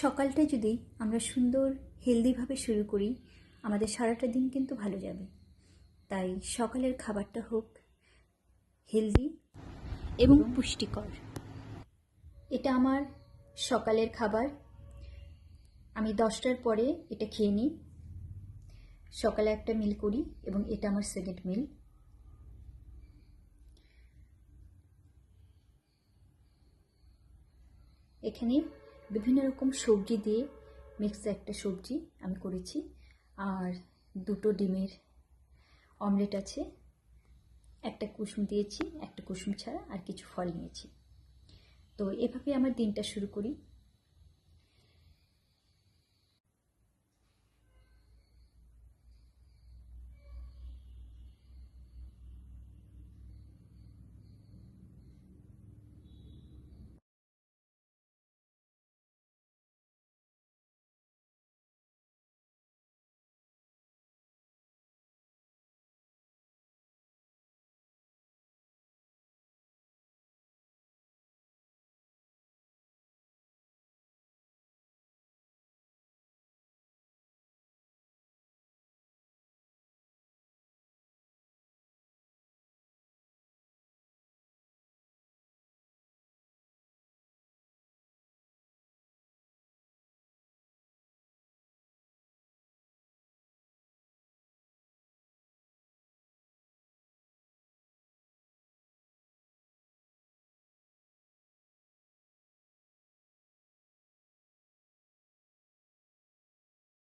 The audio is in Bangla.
সকালটা যদি আমরা সুন্দর হেলদিভাবে শুরু করি আমাদের সারাটা দিন কিন্তু ভালো যাবে। তাই সকালের খাবারটা হোক হেলদি এবং পুষ্টিকর। এটা আমার সকালের খাবার। আমি দশটার পরে এটা খেয়ে নিই। সকালে একটা মিল করি এবং এটা আমার সেকেন্ড মিল এখানে বিভিন্ন রকম সবজি দিয়ে মিক্স একটা সবজি আমি করেছি। আর দুটো ডিমের অমলেট আছে, একটা কুসুম দিয়েছি, একটা কুসুম ছাড়া আর কিছু ফল নিয়েছি। তো এভাবে আমার দিনটা শুরু করি।